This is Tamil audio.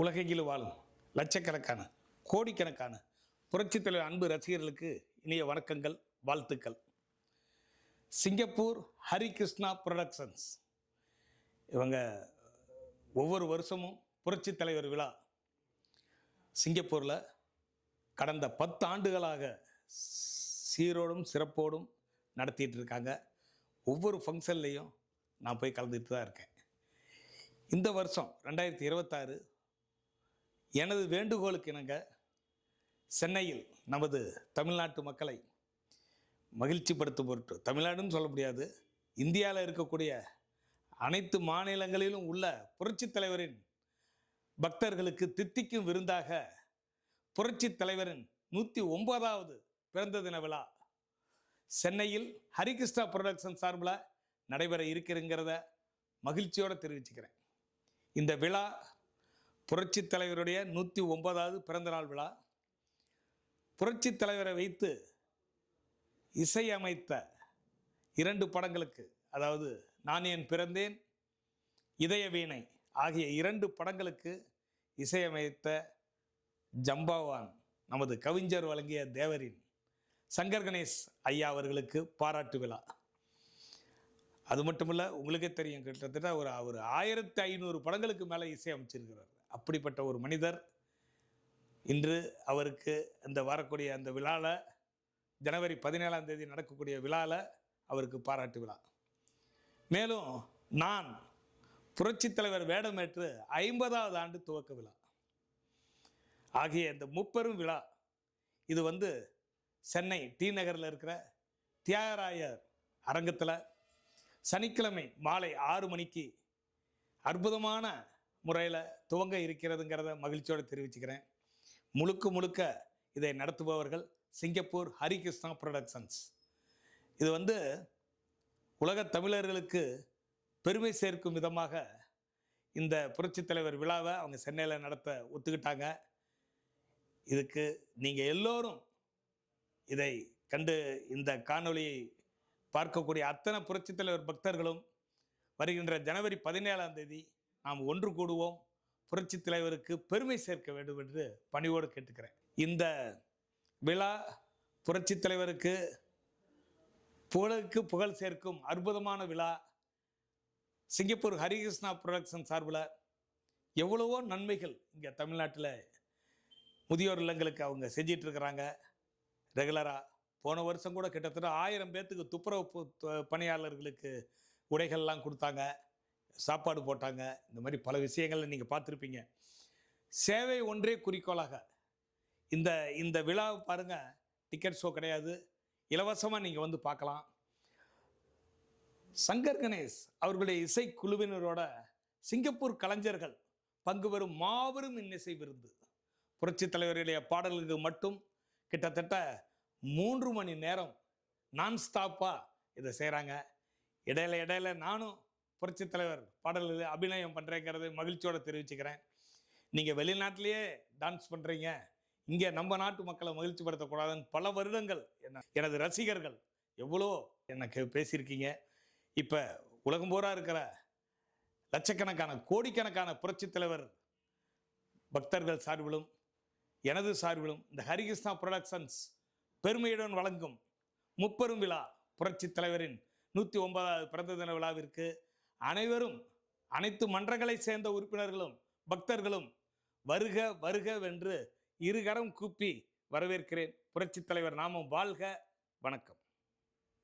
உலகெங்கிலும் வாழும். லட்சக்கணக்கான கோடிக்கணக்கான புரட்சித் தலைவர் அன்பு ரசிகர்களுக்கு இனிய வணக்கங்கள் வாழ்த்துக்கள். Singapore Harikrishna productions. இவங்க ஒவ்வொரு வருஷமும் புரட்சித் தலைவர் விழா. சிங்கப்பூரில் கடந்த பத்து ஆண்டுகளாக சீரோடும் சிறப்போடும் நடத்திட்டு இருக்காங்க. ஒவ்வொரு ஃபங்க்ஷன்லேயும் நான் போய் கலந்துட்டு தான் இருக்கேன். இந்த வருஷம் ரெண்டாயிரத்தி இருபத்தாறு எனது வேண்டுகோளுக்கு இணங்க சென்னையில் நமது தமிழ்நாட்டு மக்களை மகிழ்ச்சிப்படுத்தும் பொருட்டு தமிழ்நாடுன்னு சொல்ல முடியாது இந்தியாவில் இருக்கக்கூடிய அனைத்து மாநிலங்களிலும் உள்ள புரட்சித் தலைவரின் பக்தர்களுக்கு தித்திக்கும் விருந்தாக புரட்சித் தலைவரின் நூற்றி ஒன்பதாவது பிறந்த தின விழா சென்னையில் ஹரிகிருஷ்ணா ப்ரொடக்ஷன் சார்பில் நடைபெற இருக்கிறங்கிறத மகிழ்ச்சியோடு தெரிவிச்சுக்கிறேன். இந்த விழா புரட்சித் தலைவருடைய நூற்றி ஒன்பதாவது பிறந்தநாள் விழா. புரட்சித் தலைவரை வைத்து இசையமைத்த இரண்டு படங்களுக்கு அதாவது நான் என் பிறந்தேன் இதய வீணை ஆகிய இரண்டு படங்களுக்கு இசையமைத்த ஜம்பாவான் நமது கவிஞர் வழங்கிய தேவரின் சங்கர் கணேஷ் ஐயா அவர்களுக்கு பாராட்டு விழா. அது மட்டும் இல்லை உங்களுக்கே தெரியும் கிட்டத்தட்ட ஒரு ஒரு ஆயிரத்தி ஐநூறு படங்களுக்கு மேலே இசையமைச்சிருக்கிறார். அப்படிப்பட்ட ஒரு மனிதர். இன்று அவருக்கு இந்த வரக்கூடிய அந்த விழாவில் ஜனவரி பதினேழாம் தேதி நடக்கக்கூடிய விழாவில் அவருக்கு பாராட்டு விழா. மேலும் நான் புரட்சித் தலைவர் வேடமேற்று ஐம்பதாவது ஆண்டு துவக்க விழா. ஆகிய இந்த முப்பெரும் விழா இது வந்து சென்னை டி நகரில் இருக்கிற தியாகராயர் அரங்கத்தில் சனிக்கிழமை மாலை ஆறு மணிக்கு அற்புதமான முறையில் துவங்க இருக்கிறதுங்கிறத மகிழ்ச்சியோடு தெரிவிச்சுக்கிறேன். முழுக்க முழுக்க இதை நடத்துபவர்கள் சிங்கப்பூர் ஹரிகிருஷ்ணா ப்ரொடக்ஷன்ஸ். இது வந்து உலகத் தமிழர்களுக்கு பெருமை சேர்க்கும் விதமாக இந்த புரட்சித் தலைவர் விழாவை அவங்க சென்னையில் நடத்த ஒத்துக்கிட்டாங்க. இதுக்கு நீங்கள் எல்லோரும் இதை கண்டு இந்த காணொளியை பார்க்கக்கூடிய அத்தனை புரட்சித் தலைவர் பக்தர்களும் வருகின்ற ஜனவரி பதினேழாம் தேதி நாம் ஒன்று கூடுவோம். புரட்சித் தலைவருக்கு பெருமை சேர்க்க வேண்டும் என்று பணிவோடு கேட்டுக்கிறேன். இந்த விழா புரட்சித் தலைவருக்கு புகழுக்கு புகழ் சேர்க்கும் அற்புதமான விழா சிங்கப்பூர் ஹரிகிருஷ்ணா ப்ரொடக்ஷன் சார்பில் எவ்வளவோ நன்மைகள் இங்கே தமிழ்நாட்டில் முதியோர் இல்லங்களுக்கு அவங்க செஞ்சிகிட்ருக்குறாங்க ரெகுலராக போன வருஷம் கூட கிட்டத்தட்ட ஆயிரம் பேர்த்துக்கு துப்புரவு பணியாளர்களுக்கு உடைகள்லாம் கொடுத்தாங்க. சாப்பாடு போட்டாங்க. இந்த மாதிரி பல விஷயங்களில் நீங்கள் பார்த்துருப்பீங்க. சேவை ஒன்றே குறிக்கோளாக. இந்த இந்த விழாவை பாருங்கள் டிக்கெட் ஷோ கிடையாது. இலவசமாக நீங்கள் வந்து பார்க்கலாம். சங்கர் கணேஷ் அவர்களுடைய இசைக்குழுவினரோட சிங்கப்பூர் கலைஞர்கள் பங்கு பெறும் மாபெரும் இன்னிசை விருந்து. புரட்சி தலைவர்களுடைய பாடல்களுக்கு மட்டும் கிட்டத்தட்ட மூன்று மணி நேரம் நான் ஸ்டாப்பாக இதை செய்கிறாங்க இடையில இடையில நானும் புரட்சித் தலைவர் பாடல்கள் அபிநயம் பண்ணுறேங்கிறது மகிழ்ச்சியோடு தெரிவிச்சுக்கிறேன். நீங்கள் வெளிநாட்டிலேயே டான்ஸ் பண்ணுறீங்க இங்கே நம்ம நாட்டு மக்களை மகிழ்ச்சிப்படுத்தக்கூடாதுன்னு பல வருடங்கள் என்ன எனது ரசிகர்கள் எவ்வளோ எனக்கு பேசியிருக்கீங்க. இப்போ உலகம் பூரா இருக்கிற லட்சக்கணக்கான கோடிக்கணக்கான புரட்சித் தலைவர் பக்தர்கள் சார்பிலும் எனது சார்பிலும் இந்த ஹரிகிருஷ்ணா ப்ரொடக்ஷன்ஸ் பெருமையுடன் வழங்கும் முப்பெரும் விழா புரட்சித் தலைவரின் நூற்றி ஒன்பதாவது பிறந்த தின விழாவிற்கு அனைவரும் அனைத்து மன்றங்களை சேர்ந்த உறுப்பினர்களும் பக்தர்களும் வருக வருக வென்று இருகரம் கூப்பி வரவேற்கிறேன். புரட்சித் தலைவர் நாமம் வாழ்க. வணக்கம்.